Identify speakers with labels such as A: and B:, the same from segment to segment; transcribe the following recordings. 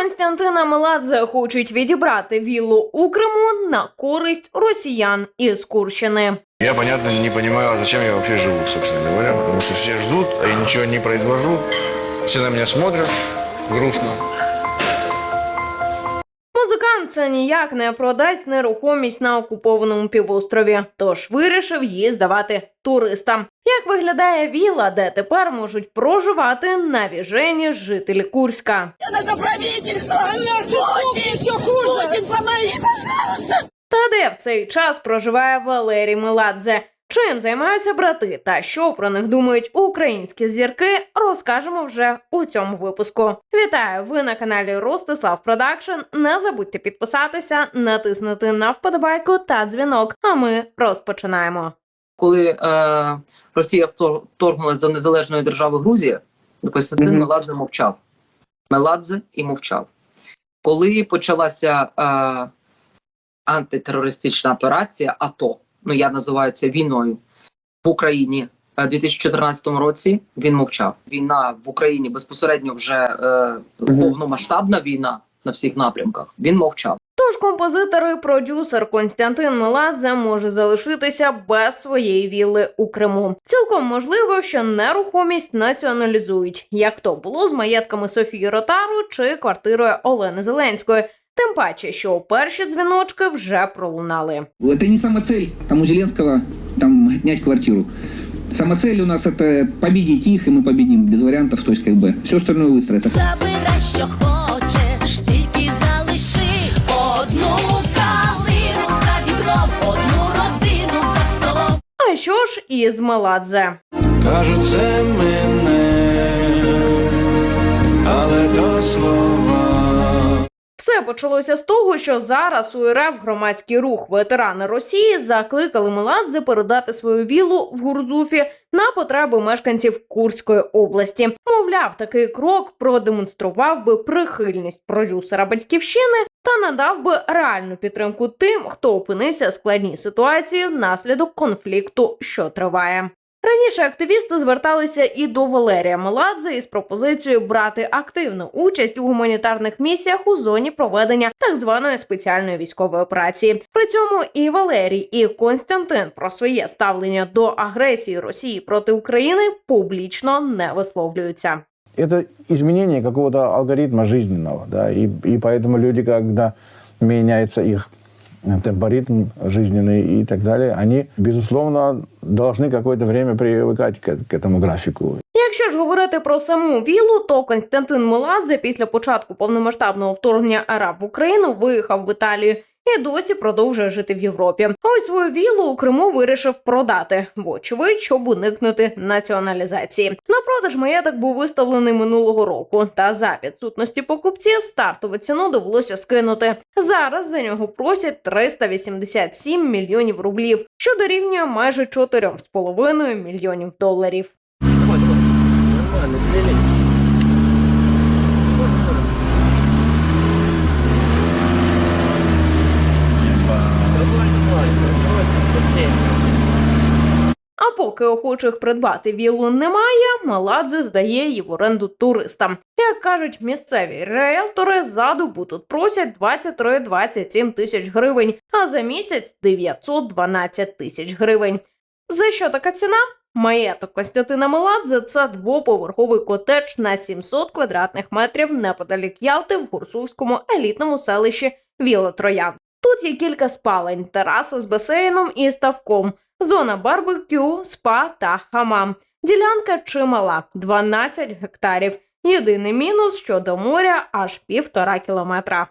A: Константина Меладзе хочуть відібрати віллу у Криму на користь росіян із Курщини.
B: Я, понятно, не понимаю, а зачем я вообще живу, собственно говоря. Потому что все ждут, а я ничего не произвожу. Все на меня смотрят грустно.
A: Музикант це ніяк не продасть нерухомість на окупованому півострові, тож вирішив її здавати туристам. Як виглядає вілла, де тепер можуть проживати навіжені жителі Курська?
C: наше правительство! Путин! Путин, помоги!
A: Та де в цей час проживає Валерій Меладзе? Чим займаються брати та що про них думають українські зірки, розкажемо вже у цьому випуску. Вітаю! Ви на каналі Ростислав Продакшн. Не забудьте підписатися, натиснути на вподобайку та дзвінок. А ми розпочинаємо.
D: Коли е, Росія втор- вторгнулась до незалежної держави Грузія, Костянтин
B: Мгм.
D: Меладзе мовчав. Меладзе і мовчав. Коли почалася е, антитерористична операція АТО, ну я називаю це війною в Україні е, у 2014 році, він мовчав. Війна в Україні безпосередньо вже е, повномасштабна війна на всіх напрямках. Він мовчав.
A: Тож композитор і продюсер Константин Меладзе може залишитися без своєї вілли у Криму. Цілком можливо, що нерухомість націоналізують, як то було з маєтками Софії Ротару чи квартирою Олени Зеленської. Тим паче, що перші дзвіночки вже пролунали.
E: Это не самоцель, там у Зеленского там отнять квартиру. Самоцель у нас это победить их, и мы победим, без вариантов, то есть как бы все остальное выстроится.
F: Забирай, що хочеш,
A: Що ж із Меладзе?
G: Кажуть, це мене, але то слова.
A: Все почалося з того, що зараз у РФ громадський рух ветерани Росії закликали Меладзе передати свою віллу в Гурзуфі на потреби мешканців Курської області. Мовляв, такий крок продемонстрував би прихильність продюсера батьківщини та надав би реальну підтримку тим, хто опинився в складній ситуації внаслідок конфлікту, що триває. Раніше активісти зверталися і до Валерія Меладзе із пропозицією брати активну участь у гуманітарних місіях у зоні проведення так званої спеціальної військової операції. При цьому і Валерій, і Константин про своє ставлення до агресії Росії проти України публічно не висловлюються
H: это изменение какого-то алгоритма жизненного, да, и, и поэтому люди, когда меняется их темпоритм жизненный и так далее, они, безусловно, должны какое-то время привыкать к, к этому графику.
A: Якщо ж говорити про саму віллу, то Константин Меладзе після початку повномасштабного вторгнення РФ в Україну виїхав в Італію і досі продовжує жити в Європі. А ось свою віллу у Криму вирішив продати, вочевидь, щоб уникнути націоналізації. На продаж маєток був виставлений минулого року. Та за відсутності покупців стартову ціну довелося скинути. Зараз за нього просять 387 мільйонів рублів, що дорівнює майже 4,5 мільйонів доларів. Поки охочих придбати віллу немає, Маладзе здає її в оренду туристам. Як кажуть місцеві реелтори, за добу тут просять 23-27 тисяч гривень, а за місяць 912 тисяч гривень. За що така ціна? Маєток Костянтина Меладзе – це двоповерховий котедж на 700 квадратних метрів неподалік Ялти в гурсувському елітному селищі Віла Троян. Тут є кілька спалень, тераса з басейном і ставком, зона барбекю, спа та хамам. Ділянка чимала 12 гектарів. Єдиний мінус, що до моря аж півтора кілометра.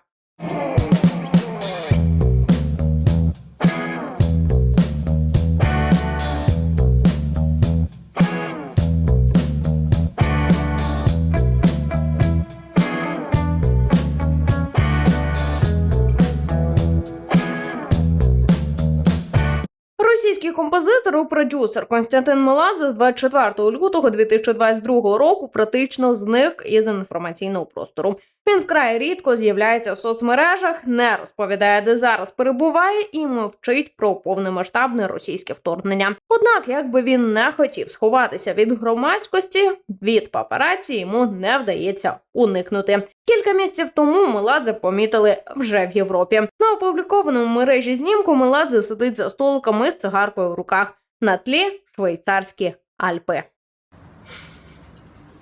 A: Російський композитор і продюсер Константин Меладзе з 24 лютого 2022 року практично зник із інформаційного простору. Він вкрай рідко з'являється в соцмережах, не розповідає, де зараз перебуває, і мовчить про повномасштабне російське вторгнення. Однак, якби він не хотів сховатися від громадськості, від папараці йому не вдається уникнути. Кілька місяців тому Меладзе помітили вже в Європі. На опублікованому мережі знімку Меладзе сидить за столиками з цигаркою в руках на тлі швейцарські Альпи.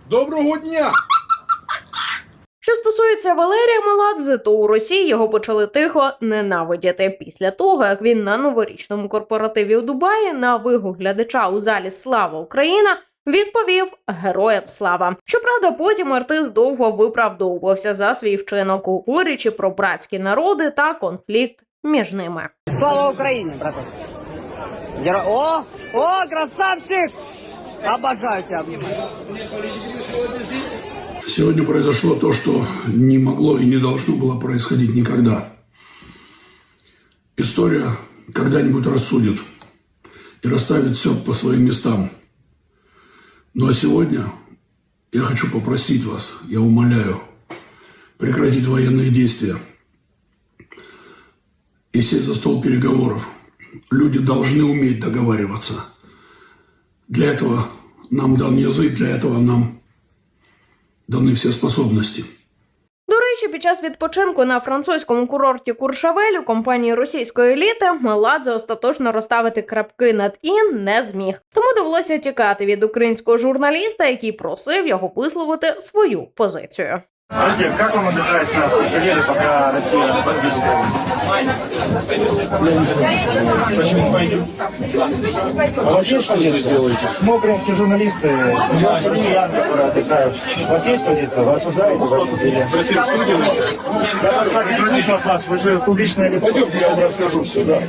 I: Доброго дня!
A: Що стосується Валерія Меладзе, то у Росії його почали тихо ненавидіти після того, як він на новорічному корпоративі у Дубаї на вигук глядача у залі Слава Україна відповів Героям слава. Щоправда, потім артист довго виправдовувався за свій вчинок, говорячи про братські народи та конфлікт між ними.
J: Слава Украине, братан. Геро- О, о, красавчик! Обожаю тебя.
I: Сегодня произошло то, что не могло и не должно было происходить никогда. История когда-нибудь рассудит и расставит все по своим местам. Ну а сегодня я хочу попросить вас, я умоляю, прекратить военные действия и сесть за стол переговоров. Люди должны уметь договариваться. Для этого нам дан язык, для этого нам даны все способности.
A: До речі, під час відпочинку на французькому курорті Куршавель у компанії російської еліти Меладзе остаточно розставити крапки над і не зміг. Тому довелося тікати від українського журналіста, який просив його висловити свою позицію.
K: Артем, как вам отдыхается на Куршавеле, пока? А у вас есть позиция? Мы, украинские журналисты, россиян, которые отдыхают. У вас есть позиция? Вы осуждаете вас или... Да, как не слышно от вас, вы же публичное лицо. Пойдем, я вам расскажу все, да.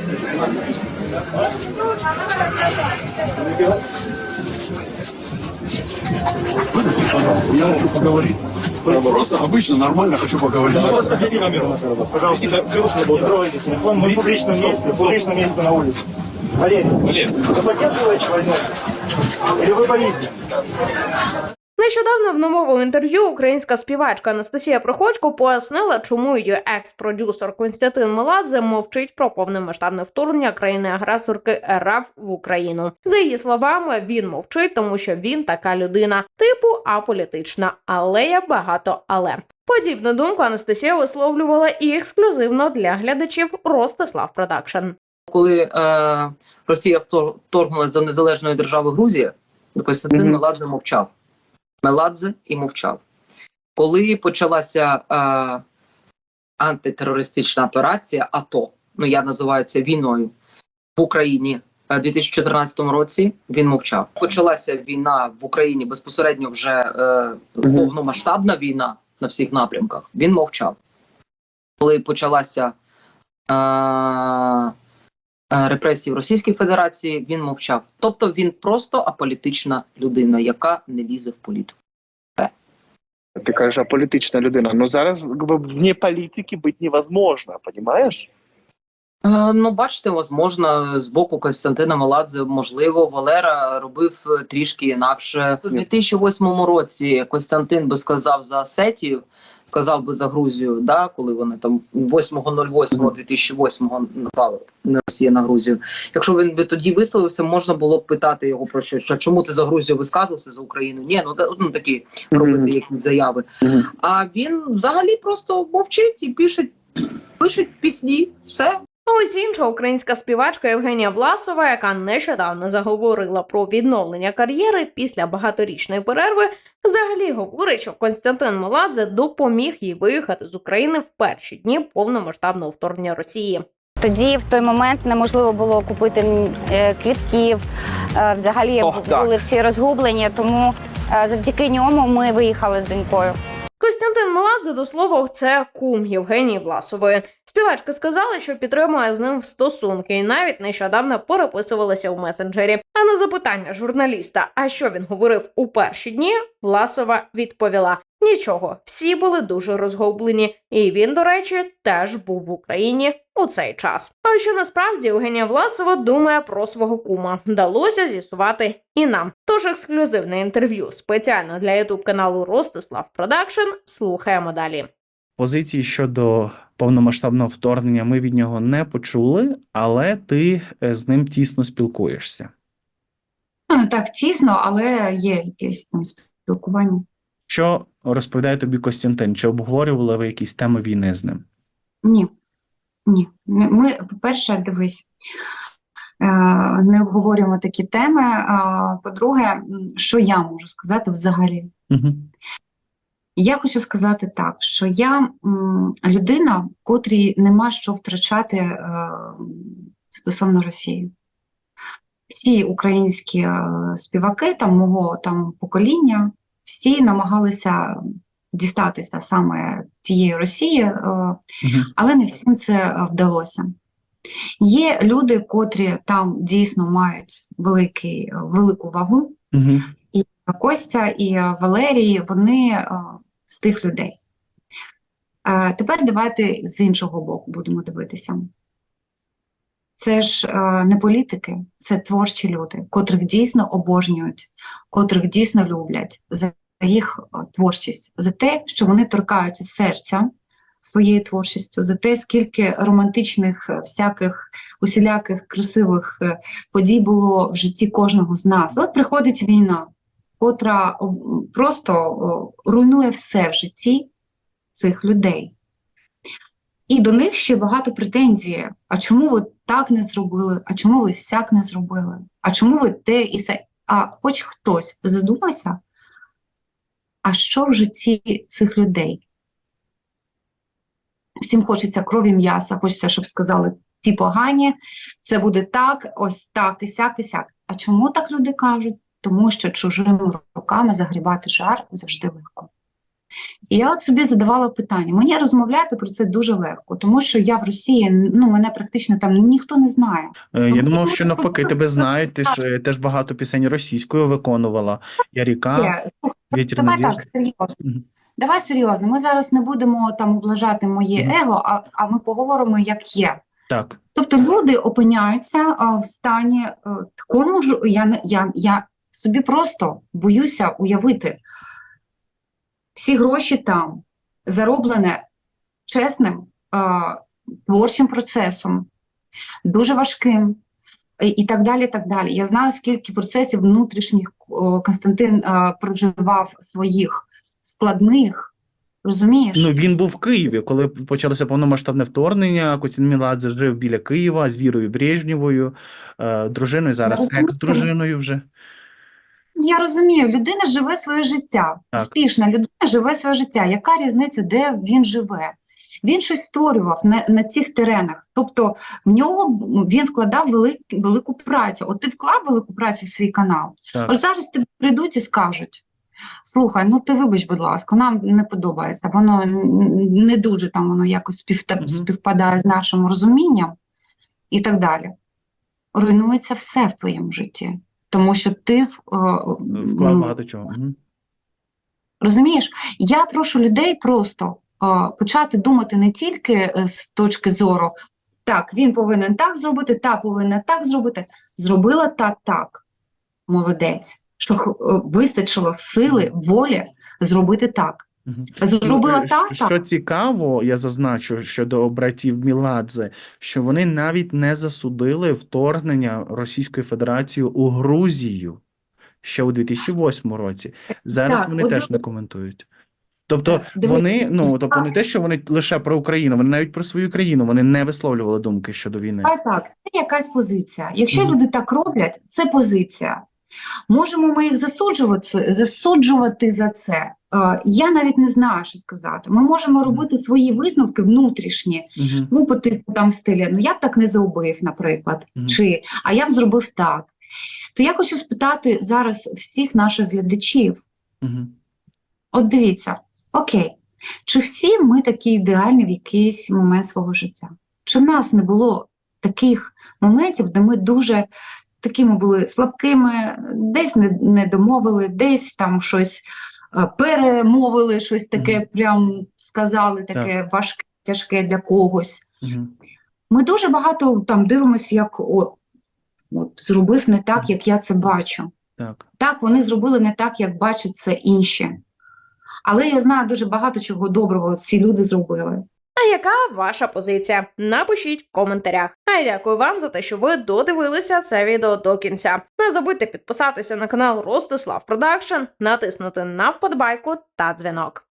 K: Я хочу поговорить. Просто обычно, нормально хочу поговорить. Просто объяви номер нашего. Пожалуйста, не трогайте телефон. Мы в публичном месте, в публичном месте на улице. Валерий, Валерий. вы поддерживаете войну? Или вы боитесь?
A: Нещодавно в новому інтерв'ю українська співачка Анастасія Проходько пояснила, чому її екс-продюсер Константин Меладзе мовчить про повномасштабне вторгнення країни-агресорки РФ в Україну. За її словами, він мовчить, тому що він така людина, типу аполітична, але є багато але. Подібну думку Анастасія висловлювала і ексклюзивно для глядачів Ростислав Продакшн.
D: Коли е, Росія втор- вторгнулась до незалежної держави Грузія, Костянтин. Меладзе мовчав. Меладзе і мовчав. Коли почалася е, антитерористична операція АТО, ну я називаю це війною в Україні е, у 2014 році, він мовчав. Почалася війна в Україні безпосередньо вже е, повномасштабна війна на всіх напрямках. Він мовчав. Коли почалася е, е, репресії в Російській Федерації, він мовчав. Тобто він просто аполітична людина, яка не лізе в політику.
L: Ти кажеш, аполітична людина. Ну зараз якби, вне політики бути невозможно, понимаешь?
D: Е, Ну, бачите, возможно, з боку Костянтина Меладзе, можливо, Валера робив е, трішки інакше. У 2008 році Костянтин би сказав за Сетію, сказав би за Грузію, да, коли вони там 8.08.2008 напали на Росія на Грузію. Якщо він би тоді висловився, можна було б питати його про що, що чому ти за Грузію висказувався за Україну? Ні, ну, ну такі робити якісь заяви. А він взагалі просто мовчить і пише, пише пісні. Все.
A: А Ось інша українська співачка Євгенія Власова, яка нещодавно заговорила про відновлення кар'єри після багаторічної перерви, взагалі говорить, що Константин Меладзе допоміг їй виїхати з України в перші дні повномасштабного вторгнення Росії.
M: Тоді в той момент неможливо було купити е, квітків. е, Взагалі
L: Ох, так.
M: були всі розгублені, тому е, завдяки ньому ми виїхали з донькою.
A: Костянтин Меладзе, до слова, це кум Євгенії Власової. Співачка сказала, що підтримує з ним стосунки, і навіть нещодавно переписувалася у месенджері. А на запитання журналіста, а що він говорив у перші дні, Власова відповіла: нічого, всі були дуже розгублені, і він, до речі, теж був в Україні у цей час. А що насправді Євгенія Власова думає про свого кума, вдалося з'ясувати і нам. Тож ексклюзивне інтерв'ю спеціально для ютуб каналу Ростислав Продакшн. Слухаємо далі.
N: Позиції щодо повномасштабного вторгнення ми від нього не почули, але ти е, з ним тісно спілкуєшся.
O: Так, тісно, але є якесь там спілкування.
N: Що розповідає тобі Костянтин? Чи обговорювали ви якісь теми війни з ним?
O: Ні, ні. Ми- Ми, по-перше, дивись, е, не обговорюємо такі теми. По-друге, що я можу сказати взагалі?
N: Угу.
O: Я хочу сказати так, що я людина, котрій нема що втрачати е, стосовно Росії. Всі українські е, співаки там мого там покоління, всі намагалися дістатися саме тієї Росії, е, але не всім це вдалося. Є люди, котрі там дійсно мають великий, велику вагу, і Костя, і Валерій, вони з тих людей. Е, Тепер давайте з іншого боку будемо дивитися. Це ж е, не політики, це творчі люди, котрих дійсно обожнюють, котрих дійсно люблять за їх е, творчість, за те, що вони торкаються серця своєю творчістю, за те, скільки романтичних, е, всяких усіляких красивих е, подій було в житті кожного з нас. От приходить війна, котра просто руйнує все в житті цих людей. І до них ще багато претензій. А чому ви так не зробили? А чому ви сяк не зробили? А чому ви те і се? А хоч хтось задумався, а що в житті цих людей? Всім хочеться крові м'яса, хочеться, щоб сказали, ті погані, це буде так, ось так, і сяк, і сяк. А чому так люди кажуть? Тому що чужими руками загрібати жар завжди легко. І я от собі задавала питання. Мені розмовляти про це дуже легко, тому що я в Росії, ну мене практично там ніхто не знає.
N: Е, Я думав, що навпаки тебе знають. Ти ж е, теж багато пісень російською виконувала. Я ріка,
O: Давай так, серйозно. Давай серйозно. Ми зараз не будемо там облажати моє
N: Мгм.
O: его, а, а ми поговоримо, як є.
N: Так.
O: Тобто люди опиняються а, в стані е, такому ж, я, я, я собі просто боюся уявити. Всі гроші там зароблене чесним а, творчим процесом, дуже важким і, так далі. і так далі. Я знаю, скільки процесів внутрішніх Константин а, проживав своїх складних, розумієш?
N: Ну він був в Києві, коли почалося повномасштабне вторгнення. Костянтин Меладзе жив біля Києва з Вірою Брежнєвою, е, дружиною, зараз екс-дружиною вже.
O: Я розумію, людина живе своє життя.
N: Так.
O: Успішна людина живе своє життя. Яка різниця, де він живе? Він щось створював на, на цих теренах. Тобто в нього він вкладав велик, велику працю. От ти вклав велику працю в свій канал.
N: Так.
O: От зараз тобі прийдуть і скажуть: слухай, ну ти вибач, будь ласка, нам не подобається. Воно не дуже там воно якось співта,
N: Мгм.
O: співпадає з нашим розумінням і так далі. Руйнується все в твоєму житті. Тому що ти в- е,
N: Вклав багато чого.
O: Розумієш, я прошу людей просто е, почати думати не тільки е, з точки зору, так, він повинен так зробити, та повинна так зробити. Зробила та так. Молодець. Що вистачило сили, волі зробити так. Зробила
N: е, що цікаво, я зазначу щодо братів Міладзе, що вони навіть не засудили вторгнення Російської Федерації у Грузію ще у 2008 році. Зараз
O: Так,
N: вони
O: от
N: теж не коментують. Тобто вони, ну тобто не те, що вони лише про Україну, вони навіть про свою країну, вони не висловлювали думки щодо війни.
O: А так, це якась позиція. Якщо
N: Мгм.
O: люди так роблять, це позиція. Можемо ми їх засуджувати, засуджувати за це. Е, Я навіть не знаю, що сказати. Ми можемо робити свої висновки внутрішні.
N: Мгм.
O: Ну, по типу там стилі, ну я б так не зробив, наприклад,
N: Мгм.
O: чи а я б зробив так. То я хочу спитати зараз всіх наших глядачів:
N: Мгм.
O: от дивіться, окей, чи всі ми такі ідеальні в якийсь момент свого життя? Чи в нас не було таких моментів, де ми дуже такими були слабкими, десь не, не домовили, десь там щось е, перемовили, щось таке прям сказали, таке важке, тяжке для когось.
N: Мгм.
O: Ми дуже багато там дивимося, як о, от, зробив не так, як я це бачу.
N: Так.
O: Так, вони зробили не так, як бачать це інші. Але я знаю дуже багато чого доброго ці люди зробили.
A: А яка ваша позиція? Напишіть в коментарях. А я дякую вам за те, що ви додивилися це відео до кінця. Не забудьте підписатися на канал Ростислав Продакшн, натиснути на вподобайку та дзвінок.